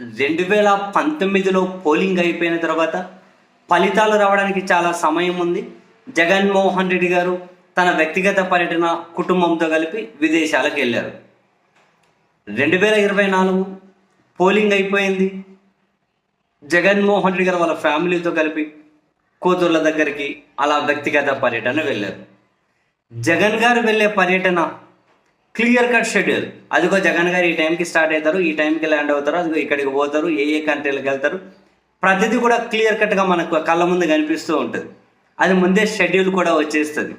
రెండు వేల పంతొమ్మిదిలో పోలింగ్ అయిపోయిన తర్వాత ఫలితాలు రావడానికి చాలా సమయం ఉంది. జగన్మోహన్ రెడ్డి గారు తన వ్యక్తిగత పర్యటన కుటుంబంతో కలిపి విదేశాలకు వెళ్ళారు. రెండు వేల ఇరవై నాలుగు పోలింగ్ అయిపోయింది. జగన్మోహన్ రెడ్డి గారు వాళ్ళ ఫ్యామిలీతో కలిపి కూతుర్ల దగ్గరికి అలా వ్యక్తిగత పర్యటన వెళ్ళారు. జగన్ గారు వెళ్ళే పర్యటన క్లియర్ కట్ షెడ్యూల్. అదిగో జగన్ గారు ఈ టైంకి స్టార్ట్ అవుతారు ఈ టైంకి ల్యాండ్ అవుతారు అదిగో ఇక్కడికి పోతారు ఏ ఏ కంట్రీలకు వెళ్తారు. ప్రతిదీ కూడా క్లియర్ కట్గా మనకు కళ్ళ ముందు కనిపిస్తూ ఉంటుంది. అది ముందే షెడ్యూల్ కూడా వచ్చేస్తుంది.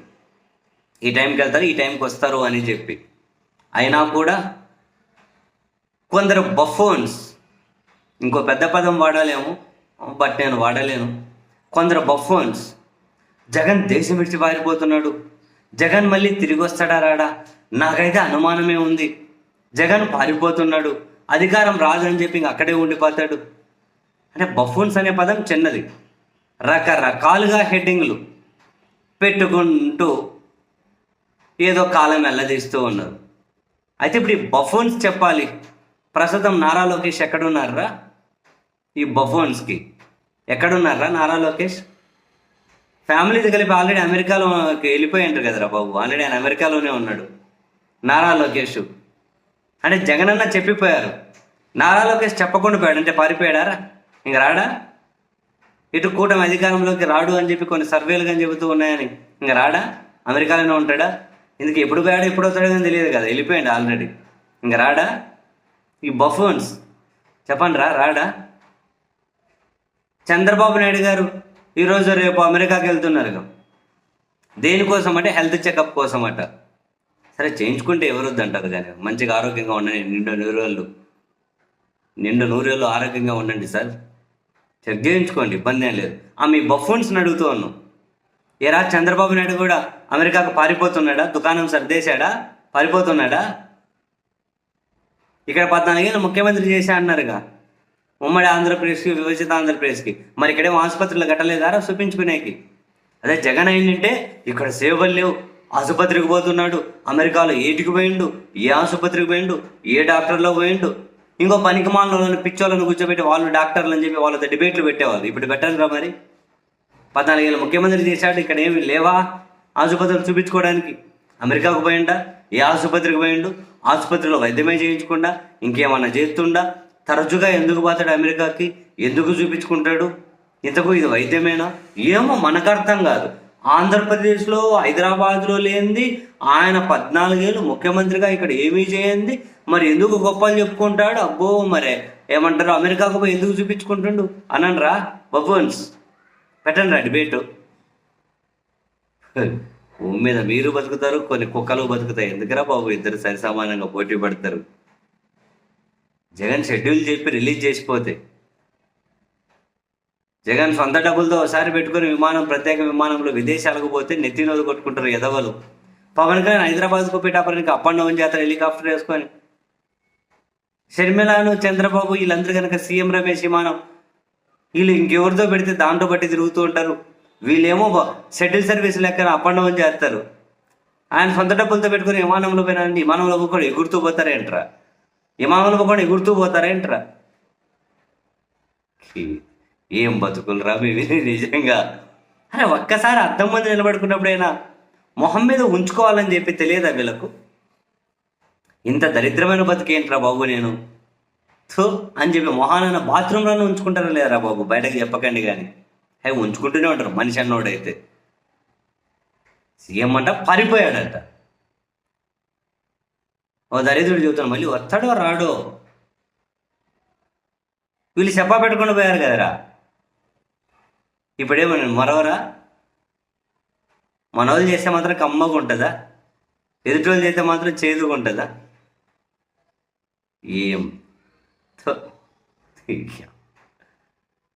ఈ టైంకి వెళ్తారు ఈ టైంకి వస్తారు అని చెప్పి. అయినా కూడా కొందరు బఫోన్స్ ఇంకో పెద్ద పదం వాడలేము బట్ నేను వాడలేను. కొందరు బఫోన్స్ జగన్ దేశం విడిచి పారిపోతున్నాడు జగన్ మళ్ళీ తిరిగి వస్తాడా రాడా? నాకైతే అనుమానమే ఉంది. జగన్ పారిపోతున్నాడు. అధికారం రాదు అని చెప్పి అక్కడే ఉండిపోతాడు. అంటే బఫూన్స్ అనే పదం చిన్నది. రకరకాలుగా హెడ్డింగ్లు పెట్టుకుంటూ ఏదో కాలం వెళ్ళదీస్తూ ఉన్నారు. అయితే ఇప్పుడు ఈ బఫోన్స్ చెప్పాలి. ప్రస్తుతం నారా లోకేష్ ఎక్కడున్నారా? ఈ బఫోన్స్కి. ఎక్కడున్నారా నారా లోకేష్? ఫ్యామిలీతో కలిపి ఆల్రెడీ అమెరికాలో వెళ్ళిపోయి ఉంటారు కదరా బాబు. ఆల్రెడీ ఆయన అమెరికాలోనే ఉన్నాడు. నారా లోకేష్. అంటే జగనన్న చెప్పిపోయారు. నారా లోకేష్ చెప్పకుండా పోయాడు. అంటే పారిపోయాడారా? ఇంక రాడా? ఇటు కూటమి అధికారంలోకి రాడు అని చెప్పి కొన్ని సర్వేలు కానీ చెబుతూ ఉన్నాయని. ఇంక రాడా? అమెరికాలోనే ఉంటాడా? ఇందుకు ఎప్పుడు పోయాడు ఎప్పుడు వస్తాడో కానీ తెలియదు కదా. వెళ్ళిపోయాడు ఆల్రెడీ. ఇంక రాడా? ఈ బఫోన్స్. చెప్పండి రా రాడా? చంద్రబాబు నాయుడు గారు ఈరోజు రేపు అమెరికాకి వెళ్తున్నారు దేనికోసం అంటే హెల్త్ చెకప్ కోసం అట సరే చేయించుకుంటే ఎవరు అంటారు కానీ మంచిగా ఆరోగ్యంగా ఉండండి నిండు నూరేళ్ళు. నిండు నూరేళ్ళు ఆరోగ్యంగా ఉండండి సార్. చెక్ చేయించుకోండి ఇబ్బంది ఏం లేదు. ఆ మీ బఫోన్స్ని అడుగుతూ ఉన్నాం. ఏరా చంద్రబాబు నాయుడు కూడా అమెరికాకు పారిపోతున్నాడా? దుకాణం సర్దేశాడా? పారిపోతున్నాడా? ఇక్కడ పద్నాలుగేళ్ళు ముఖ్యమంత్రి చేశా అన్నారుగా ఉమ్మడి ఆంధ్రప్రదేశ్కి విభజిత ఆంధ్రప్రదేశ్కి. మరి ఇక్కడేమో ఆసుపత్రులు కట్టలేదారా చూపించుకునేకి అదే జగన్ ఏంటంటే ఇక్కడ సేవలు లేవు. ఆసుపత్రికి పోతున్నాడు. అమెరికాలో ఏటికి పోయిండు? ఏ ఆసుపత్రికి పోయిండు? ఏ డాక్టర్లో పోయిండు? ఇంకో పనికి మాలను పిచ్చోళ్ళను కూర్చోబెట్టి వాళ్ళు డాక్టర్లు అని చెప్పి వాళ్ళతో డిబేట్లు పెట్టేవాళ్ళు. ఇప్పుడు పెట్టాలిరా మరి. పద్నాలుగేళ్ళు ముఖ్యమంత్రి చేశాడు. ఇక్కడ ఏమి లేవా ఆసుపత్రులు చూపించుకోవడానికి? అమెరికాకు పోయిండా? ఏ ఆసుపత్రికి పోయిండు? ఆసుపత్రిలో వైద్యమే చేయించకుండా? ఇంకేమన్నా చేస్తుండా? తరచుగా ఎందుకు పోతాడు అమెరికాకి? ఎందుకు చూపించుకుంటాడు? ఇంతకు ఇది వైద్యమేనా? ఏమో మనకు అర్థం కాదు. ఆంధ్రప్రదేశ్లో హైదరాబాద్లో లేనిది ఆయన పద్నాలుగేళ్ళు ముఖ్యమంత్రిగా ఇక్కడ ఏమీ చేయండి మరి ఎందుకు గొప్పలు చెప్పుకుంటాడు? అబ్బో మరే ఏమంటారు? అమెరికాకు పోయి ఎందుకు చూపించుకుంటుండు? అనండ్రా బబోన్స్ పెట్టండి రా డిబేటు భూమి మీద మీరు బతుకుతారు కొన్ని కుక్కలు బతుకుతాయి. ఎందుకురా బాబు ఇద్దరు సరిసమానంగా పోటీ పడతారు? జగన్ షెడ్యూల్ చెప్పి రిలీజ్ చేసిపోతే. జగన్ సొంత డబ్బులతో ఒకసారి పెట్టుకుని విమానం ప్రత్యేక విమానంలో విదేశాలకు పోతే నెత్తి నోదు కొట్టుకుంటారు ఎదవలు పవన్ కళ్యాణ్ హైదరాబాద్కు పిఠాపురానికి అప్ అండ్ డౌన్ చేస్తారు హెలికాప్టర్ వేసుకొని షర్మిలాను చంద్రబాబు వీళ్ళందరూ కనుక సీఎం రమేష్ విమానం వీళ్ళు ఇంకెవరితో పెడితే దాంట్లో బట్టి తిరుగుతూ ఉంటారు. వీళ్ళేమో షెడ్యూల్ సర్వీస్ లెక్కన అప్ అండ్ డౌన్ చేస్తారు. ఆయన సొంత డబ్బులతో పెట్టుకుని విమానంలో పోయినా విమానంలో కూడా ఎగురుతూ పోతారేంట్రా? విమానంలో కూడా ఎగురుతూ పోతారేంట్రా? ఏం బతుకులరా మీవి నిజంగా. అరే ఒక్కసారి అద్దం మంది నిలబడుకున్నప్పుడైనా మొహం మీద ఉంచుకోవాలని చెప్పి తెలియదా వీళ్ళకు? ఇంత దరిద్రమైన బతికేంట్రా బాబు నేను? థూ అని చెప్పి మొహాన బాత్రూంలోనే ఉంచుకుంటారా లేరా బాబు? బయటకు చెప్పకండి కానీ అవి ఉంచుకుంటూనే ఉంటారు మనిషి అన్నోడైతే. సీఎం అంట పారిపోయాడట. ఓ దరిద్రుడు చెబుతాను మళ్ళీ వస్తాడో రాడో? వీళ్ళు చెప్పా పెట్టుకుండా పోయారు కదరా. ఇప్పుడేమన్నా మరవరా? మనోళ్ళు చేస్తే మాత్రం కమ్మగా ఉంటుందా? ఎదుటోళ్ళు చేస్తే మాత్రం చేదుగా ఉంటుందా? ఏం?